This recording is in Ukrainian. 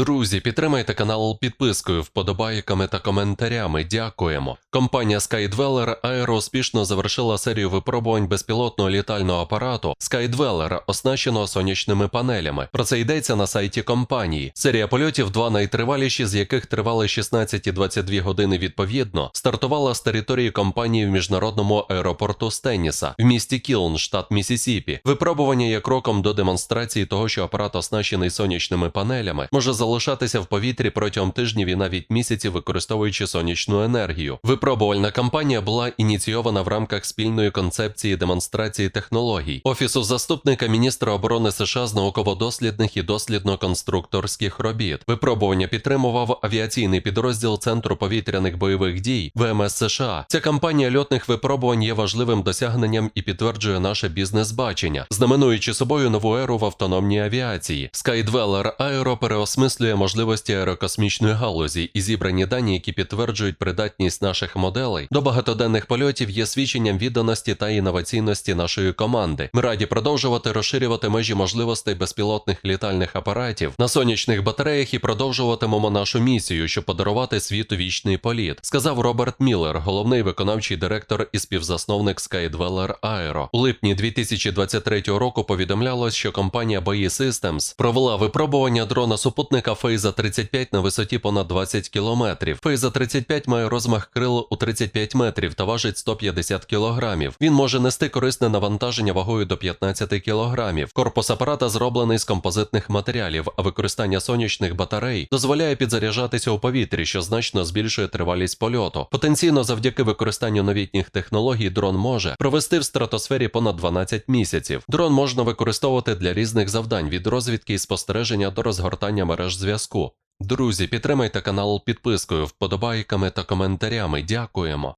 Друзі, підтримайте канал підпискою, вподобайками та коментарями. Дякуємо. Компанія SkyDweller Aero успішно завершила серію випробувань безпілотного літального апарату SkyDweller, оснащеного сонячними панелями. Про це йдеться на сайті компанії. Серія польотів, два найтриваліші, з яких тривали 16 і 22 години відповідно, стартувала з території компанії в міжнародному аеропорту Стенніса в місті Кілн, штат Місісіпі. Випробування є кроком до демонстрації того, що апарат оснащений сонячними панелями, може залишатися в повітрі протягом тижнів і навіть місяців, використовуючи сонячну енергію. Випробувальна кампанія була ініційована в рамках спільної концепції демонстрації технологій Офісу заступника міністра оборони США з науково-дослідних і дослідно-конструкторських робіт. Випробування підтримував авіаційний підрозділ Центру повітряних бойових дій ВМС США. Ця кампанія льотних випробувань є важливим досягненням і підтверджує наше бізнес-бачення, знаменуючи собою нову еру в автономній авіації. SkyDweller Aero переосмислює можливості аерокосмічної галузі, і зібрані дані, які підтверджують придатність наших моделей до багатоденних польотів, є свідченням відданості та інноваційності нашої команди. Ми раді продовжувати розширювати межі можливостей безпілотних літальних апаратів на сонячних батареях і продовжуватимемо нашу місію, щоб подарувати світу вічний політ, сказав Роберт Міллер, головний виконавчий директор і співзасновник SkyDweller Aero. У липні 2023 року повідомлялось, що компанія BAE Systems провела випробування дрона супутника Фейза 35 на висоті понад 20 кілометрів. Фейза 35 має розмах крил у 35 метрів та важить 150 кілограмів. Він може нести корисне навантаження вагою до 15 кілограмів. Корпус апарата зроблений з композитних матеріалів, а використання сонячних батарей дозволяє підзаряджатися у повітрі, що значно збільшує тривалість польоту. Потенційно, завдяки використанню новітніх технологій, дрон може провести в стратосфері понад 12 місяців. Дрон можна використовувати для різних завдань від розвідки і спостереження до розгортання мереж зв'язку. Друзі, підтримайте канал підпискою, вподобайками та коментарями. Дякуємо.